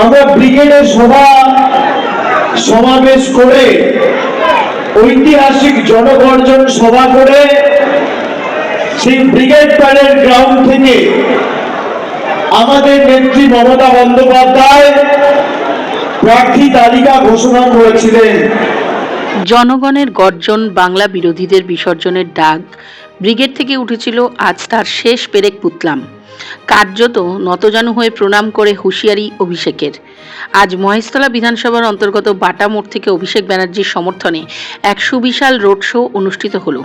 আমরা ব্রিগেডের সভা সমাবেশ করে ঐতিহাসিক জনগর্জন সভা করে সেই ব্রিগেড প্যারেড গ্রাউন্ড থেকে আমাদের নেত্রী মমতা বন্দ্যোপাধ্যায় প্রার্থী তালিকা ঘোষণা করেছিলেন। জনগণের গর্জন বাংলা বিরোধীদের বিসর্জনের ডাক ব্রিগেড থেকে উঠেছিল আজ তার শেষ পেরেক পুতলাম। কার্যত নতজানু হয়ে প্রণাম করে হুঁশিয়ারি অভিষেকের। আজ মহেশতলা বিধানসভার অন্তর্গত বাটা মোড় থেকে অভিষেক ব্যানার্জির সমর্থনে এক সুবিশাল রোড শো অনুষ্ঠিত হলো।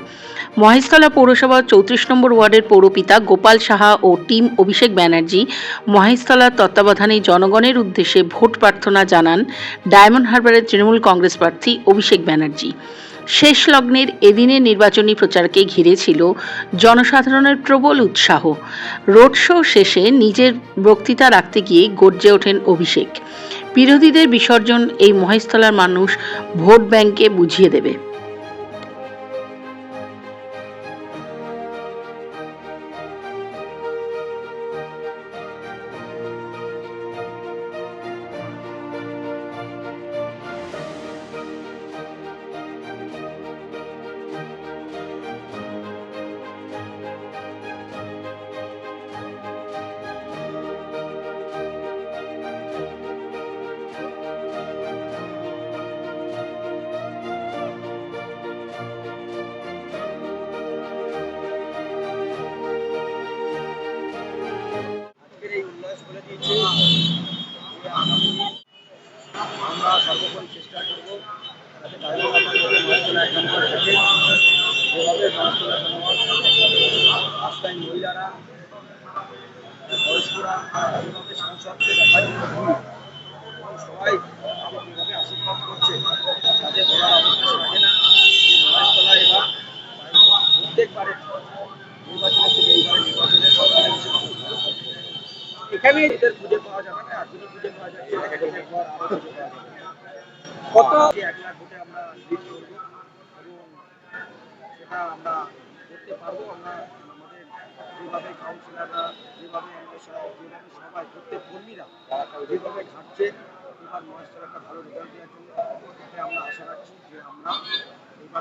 মহেশতলা পৌরসভার চৌত্রিশ নম্বর ওয়ার্ডের পৌরপিতা গোপাল সাহা ও টিম অভিষেক ব্যানার্জি মহেশতলার তত্ত্বাবধানে জনগণের উদ্দেশ্যে ভোট প্রার্থনা জানান ডায়মন্ড হারবারের তৃণমূল কংগ্রেস প্রার্থী অভিষেক ব্যানার্জি। শেষ লগ্নের এদিনের নির্বাচনী প্রচারকে ঘিরে ছিল জনসাধারণের প্রবল উৎসাহ। রোড শো শেষে নিজের বক্তৃতা রাখতে গিয়ে গর্জে ওঠেন অভিষেক। বিরোধীদের বিসর্জন এই মহেশতলার মানুষ ভোট ব্যাংকে বুঝিয়ে দেবে। সবাই আশীর্বাদ করছে তাদের বলার না যে মহেশতলা। এখানে খুঁজে পাওয়া যাবে না যাচ্ছে আরও খুঁজে পাওয়া যাবে কত? সেটা আমরা করতে পারব। আমরা ভালো রেজাল্ট আমরা আশা রাখছি যে আমরা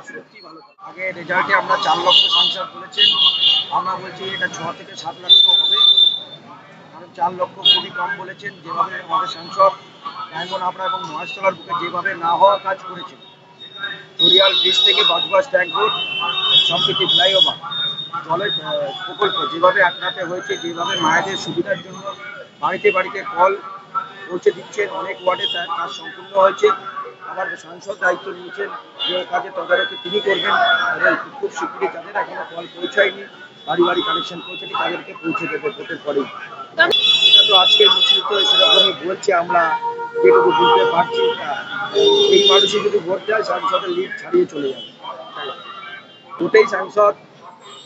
সত্যি ভালো। আগে রেজাল্টে আমরা চার লক্ষ সংসার করেছেন আমরা বলছি এটা ছ থেকে সাত লক্ষ হবে। কারণ চার লক্ষ খুবই কম বলেছেন। যেভাবে আমাদের সাংসদ হাবড়া এবং মহেশতলার বুকে যেভাবে না হওয়া কাজ করেছে চরিয়াল ব্রিজ থেকে বাজবাস ট্যাঙ্ক রোড সম্প্রীতি ফ্লাইওভার জলের প্রকল্প যেভাবে একরাতে হয়েছে, যেভাবে মায়েদের সুবিধার জন্য বাড়িতে বাড়িতে কল পৌঁছে দিচ্ছেন, অনেক ওয়ার্ডে তার কাজ সম্পূর্ণ হয়েছে। আবার সাংসদ দায়িত্ব নিয়েছেন, যে কাজে তদারকি তিনি করবেন এবং খুব শীঘ্রই যাদের এখনও কল পৌঁছায়নি, বাড়ি বাড়ি কানেকশন পৌঁছেনি, তাদেরকে পৌঁছে দেবে ভোটের পরেই। এটা তো আজকের মিছিল তো সেরকমই বলছে আমরা, যেটুকু বুঝতে পারছি এই মানুষই যদি ভোট দেয়, সাংসদের লিড ছাড়িয়ে চলে যাবে। ওটাই সাংসদ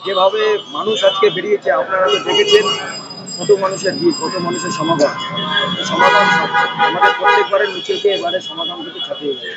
যেভাবে মানুষ আজকে বেরিয়েছে, আপনারা তো দেখেছেন কত মানুষের ভিড়, কত মানুষের সমাগম। সমাগম আমাদের প্রত্যেকবারের মিছিলকে এবারে সমাগম থেকে ছাপিয়ে গেছে।